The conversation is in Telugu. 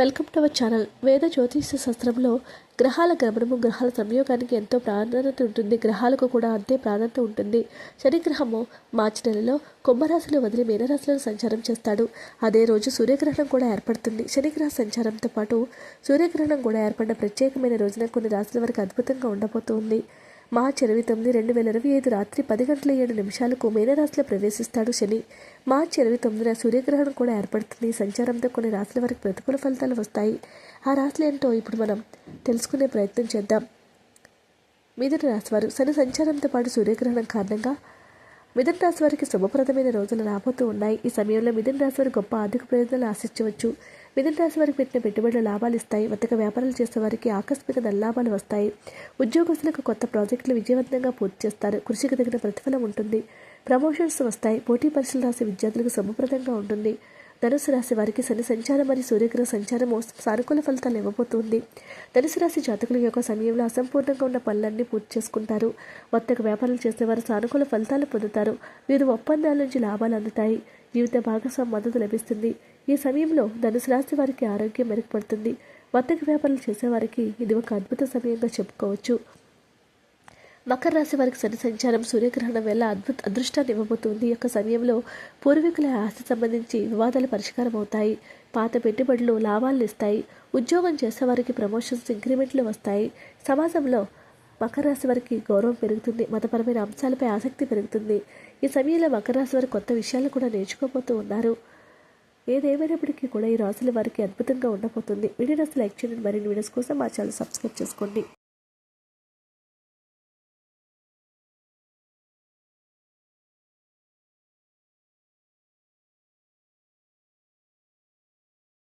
Welcome to our channel. వేద జ్యోతిష శాస్త్రంలో గ్రహాల గమనము గ్రహాల సంయోగానికి ఎంతో ప్రాధాన్యత ఉంటుంది. గ్రహాలకు కూడా అంతే ప్రాధాన్యత ఉంటుంది. శనిగ్రహము మార్చి నెలలో కుంభరాశిలో వదిలి మీనరాశిలో సంచారం చేస్తాడు. అదే రోజు సూర్యగ్రహణం కూడా ఏర్పడుతుంది. శనిగ్రహ సంచారంతో పాటు సూర్యగ్రహణం కూడా ఏర్పడిన ప్రత్యేకమైన రోజున కొన్ని రాశుల వరకు అద్భుతంగా ఉండబోతుంది. మార్చి ఇరవై తొమ్మిది రెండు వేల ఇరవై ఐదు రాత్రి పది గంటల ఏడు నిమిషాలకు మీనరాశిలో ప్రవేశిస్తాడు శని. మార్చి ఇరవై తొమ్మిదిన సూర్యగ్రహణం కూడా ఏర్పడుతుంది. సంచారంతో కొన్ని రాశుల వరకు ప్రతికూల ఫలితాలు వస్తాయి. ఆ రాశులు ఏంటో ఇప్పుడు మనం తెలుసుకునే ప్రయత్నం చేద్దాం. మిథున రాశి వారు శని సంచారంతో పాటు సూర్యగ్రహణం కారణంగా మిథున రాశి వారికి శుభప్రదమైన రోజులు రాబోతూ ఉన్నాయి. ఈ సమయంలో మిథున రాశి వారి గొప్ప ఆర్థిక ప్రయోజనాలు ఆశించవచ్చు. మిథున రాశి వారికి పెట్టిన పెట్టుబడులు లాభాలు ఇస్తాయి. వర్తక వ్యాపారాలు చేసే వారికి ఆకస్మిక దల్లాభాలు వస్తాయి. ఉద్యోగస్తులకు కొత్త ప్రాజెక్టులు విజయవంతంగా పూర్తి చేస్తారు. కృషికి తగిన ప్రతిఫలం ఉంటుంది. ప్రమోషన్స్ వస్తాయి. పోటీ పరీక్షలు రాసే విద్యార్థులకు శుభప్రదంగా ఉంటుంది. ధనుసు రాశి వారికి శని సంచారం మరియు సూర్యగ్రహ సంచారం సానుకూల ఫలితాలు ఇవ్వబోతుంది. ధనుసు రాశి జాతకుల యొక్క సమయంలో అసంపూర్ణంగా ఉన్న పనులన్నీ పూర్తి చేసుకుంటారు. వర్తక వ్యాపారాలు చేసేవారు సానుకూల ఫలితాలు పొందుతారు. వీరు ఒప్పందాల నుంచి లాభాలు అందుతాయి. జీవిత భాగస్వామి మద్దతు లభిస్తుంది. ఈ సమయంలో ధనుసు రాశి వారికి ఆరోగ్యం మెరుగుపడుతుంది. వర్తక వ్యాపారాలు చేసేవారికి ఇది ఒక అద్భుత సమయంగా చెప్పుకోవచ్చు. మకర రాశి వారికి శని సంచారం సూర్యగ్రహణం వల్ల అద్భుత అదృష్టాన్ని ఇవ్వబోతుంది. ఈ యొక్క సమయంలో పూర్వీకుల ఆస్తి సంబంధించి వివాదాలు పరిష్కారం అవుతాయి. పాత పెట్టుబడులు లాభాలను ఇస్తాయి. ఉద్యోగం చేసేవారికి ప్రమోషన్స్ ఇంక్రిమెంట్లు వస్తాయి. సమాజంలో మకర రాశి వారికి గౌరవం పెరుగుతుంది. మతపరమైన అంశాలపై ఆసక్తి పెరుగుతుంది. ఈ సమయంలో మకర రాశి వారు కొత్త విషయాలు కూడా నేర్చుకోబోతూ ఉన్నారు. ఏదేమైనప్పటికీ కూడా ఈ రాశుల వారికి అద్భుతంగా ఉండబోతుంది. వీడియోస్ లైక్ చేయండి. మరిన్ని వీడియోస్ కోసం మా ఛానల్ సబ్స్క్రైబ్ చేసుకోండి.